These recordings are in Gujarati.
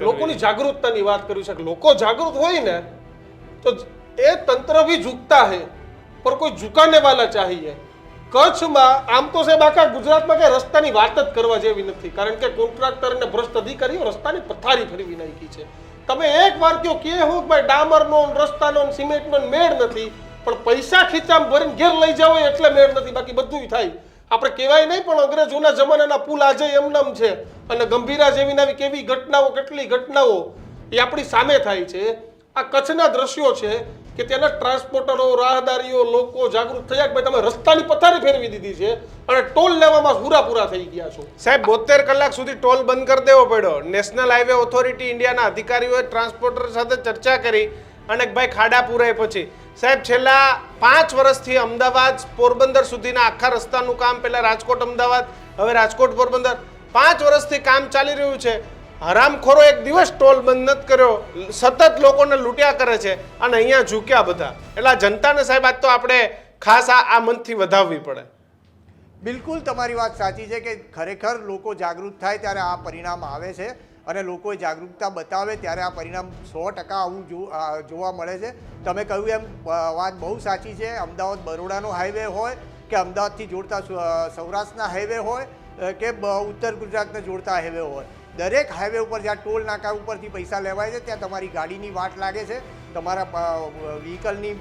લોકોની જાગૃતતાની વાત કરી છે લોકો જાગૃત હોય ને, તો એ તંત્ર ભી ઝુકતા હે પર કોઈ ઝુકાને વાલા ચાહીએ. કચ્છમાં, આમ તો સાહેબ આખા ગુજરાતમાં કે રસ્તાની વાત જ કરવા જેવી નથી, કારણ કે કોન્ટ્રાક્ટર અને ભ્રષ્ટ અધિકારીઓ રસ્તાની પથારી ફેરવી નાખી છે. તમે એક વાર કયો કે હું ભાઈ ડામરનો રસ્તાનો સિમેન્ટનો મેળ નથી, પણ પૈસા ખીચામાં ભરીને ઘેર લઈ જાવ એટલે મેળ નથી, બાકી બધું થાય. આપણે કહેવાય નહીં, પણ અંગ્રેજોના જમાનાના પુલ આજે એમનેમ છે. અને ગંભીરા જેવી કેવી ઘટનાઓ, કેટલી ઘટનાઓ એ આપણી સામે થાય છે. આ કચ્છના દ્રશ્યો છે કે ત્યાંના ટ્રાન્સપોર્ટરો, રાહદારીઓ, લોકો જાગૃત થયા કે ભાઈ તમે રસ્તાની પથારી ફેરવી દીધી છે અને ટોલ લેવામાં પૂરા થઈ ગયા છો. સાહેબ, બોતેર કલાક સુધી ટોલ બંધ કરી દેવો પડ્યો. નેશનલ હાઈવે ઓથોરિટી ઇન્ડિયાના અધિકારીઓએ ટ્રાન્સપોર્ટર સાથે ચર્ચા કરી અને ભાઈ ખાડા પૂરાય પછી સાહેબ, છેલ્લા પાંચ વર્ષથી અમદાવાદ પોરબંદર સુધીના આખા રસ્તાનું કામ, પહેલા રાજકોટ, અમદાવાદ, હવે રાજકોટ, પોરબંદર. પાંચ વર્ષથી કામ ચાલી રહ્યું છે. હરામખોરો એક દિવસ ટોલ બંધ નથી કર્યો. સતત લોકોને લૂંટ્યા કરે છે અને અહીંયા ઝૂક્યા બધા. એટલે જનતાને સાહેબ, આજ તો આપણે ખાસ આ આ મનથી વધાવવી પડે. બિલકુલ તમારી વાત સાચી છે કે ખરેખર લોકો જાગૃત થાય ત્યારે આ પરિણામ આવે છે. અને લોકોએ જાગૃતતા બતાવે ત્યારે આ પરિણામ સો ટકા આવું જોવા મળે છે. તમે કહ્યું એમ વાત બહુ સાચી છે. અમદાવાદ બરોડાનો હાઈવે હોય કે અમદાવાદથી જોડતા સૌરાષ્ટ્રના હાઈવે હોય કે ઉત્તર ગુજરાતને જોડતા હાઈવે હોય. દરેક હાઈવે ઉપર જ્યાં ટોલ નાકા ઉપરથી પૈસા લેવાય છે, ત્યાં તમારી ગાડીની વાટ લાગે છે. તમારા વ્હીકલની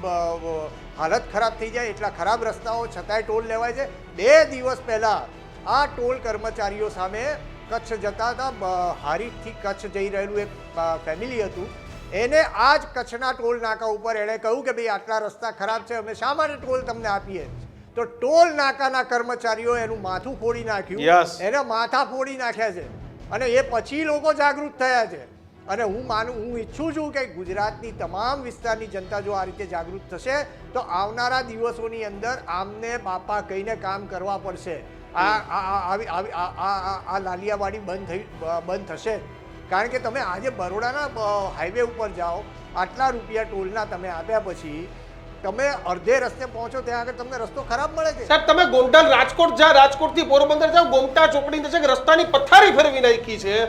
હાલત ખરાબ થઈ જાય એટલા ખરાબ રસ્તાઓ છતાંય ટોલ લેવાય છે. બે દિવસ પહેલાં આ ટોલ કર્મચારીઓ સામે કચ્છ જતા હતા. હારીજથી કચ્છ જઈ રહેલું એક ફેમિલી હતું. એને આ જ કચ્છના ટોલ નાકા ઉપર એણે કહ્યું કે ભાઈ આટલા રસ્તા ખરાબ છે અમે શા માટે ટોલ તમને આપીએ? તો ટોલ નાકાના કર્મચારીઓ એનું માથું ફોડી નાખ્યું. એને માથા ફોડી નાખ્યા છે. અને એ પછી લોકો જાગૃત થયા છે. અને હું માનું હું ઈચ્છું છું કે ગુજરાતની તમામ વિસ્તારની જનતા જો આ રીતે જાગૃત થશે તો આવનારા દિવસોની અંદર આમને બાપા કહીને કામ કરવા પડશે. આ, આ- લાલિયાવાડી બંધ થઈ બંધ થશે. કારણ કે તમે આજે બરોડાના હાઈવે ઉપર જાઓ, આટલા રૂપિયા ટોલના તમે આપ્યા પછી, તમે અડધે રસ્તે પહોંચો ત્યાં આગળ તમને રસ્તો ખરાબ મળે છે. સાહેબ, તમે ગોમટા રાજકોટ જા રાજકોટથી પોરબંદર જાઓ, ગોમટા ચોકડી છે કે રસ્તાની પથારી ફેરવી નાખી છે.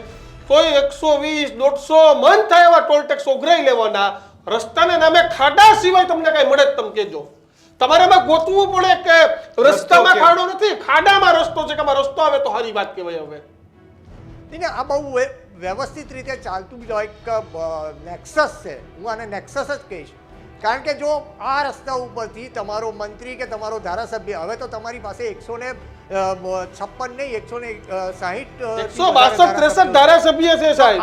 તોય એકસો વીસ, દોઢસો, મન થાય એવા ટોલ ટેક્સ ઉઘરાઈ લેવાના. રસ્તાના નામે ખાડા સિવાય તમને કઈ મળે જ તમે કહેજો. તમારે એમાં ગોતવું પડે કે રસ્તામાં ખાડો નથી ખાડામાં રસ્તો છે કે આમાં રસ્તો આવે તો સારી વાત કહેવાય હવે. નહીં આ બહુ વ્યવસ્થિત રીતે ચાલતું જ એક નેક્સસ છે. હું આને નેક્સસ જ કહીશ. કારણ કે જો આ રસ્તા ઉપરથી તમારો મંત્રી કે તમારો ધારાસભ્ય હવે તો તમારી પાસે એકસો ને છપ્પન નહીં એકસો ને સાહીઠ એકસો બાસઠ ત્રેસઠ ધારાસભ્ય છે સાહેબ.